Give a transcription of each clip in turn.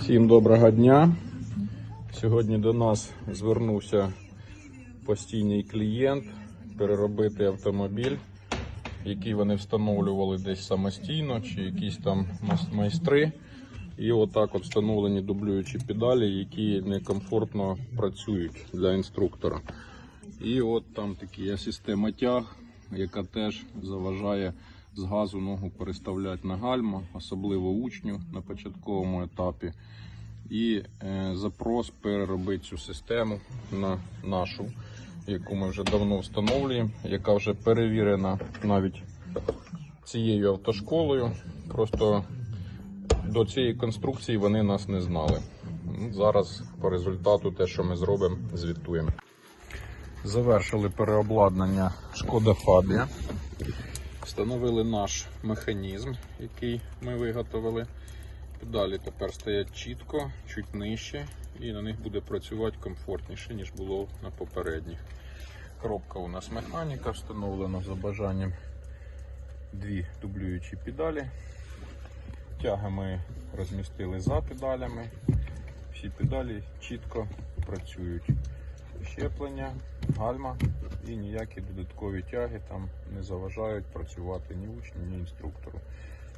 Всім доброго дня. Сьогодні до нас звернувся постійний клієнт переробити автомобіль, який вони встановлювали десь самостійно, чи якісь там майстри. І отак от встановлені дублюючі педалі, які некомфортно працюють для інструктора. І от там такі система тяг, яка теж заважає з газу ногу переставляти на гальма, особливо учню на початковому етапі. І е, запрос переробити цю систему на нашу, яку ми вже давно встановлюємо, яка вже перевірена навіть цією автошколою. Просто до цієї конструкції вони нас не знали. Ну, Зараз по результату те, що ми зробимо, звітуємо. Завершили переобладнання Шкода Фабія. Встановили наш механізм, який ми виготовили. Педалі тепер стоять чітко, чуть нижче, і на них буде працювати комфортніше, ніж було на попередніх. Коробка у нас механіка, встановлена за бажанням дві дублюючі педалі. Тяги ми розмістили за педалями. Всі педалі чітко працюють. Щеплення, гальма і ніякі додаткові тяги там не заважають працювати ні учню, ні інструктору.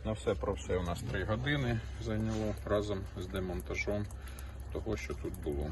На все про все у нас 3 години зайняло разом з демонтажом того, що тут було.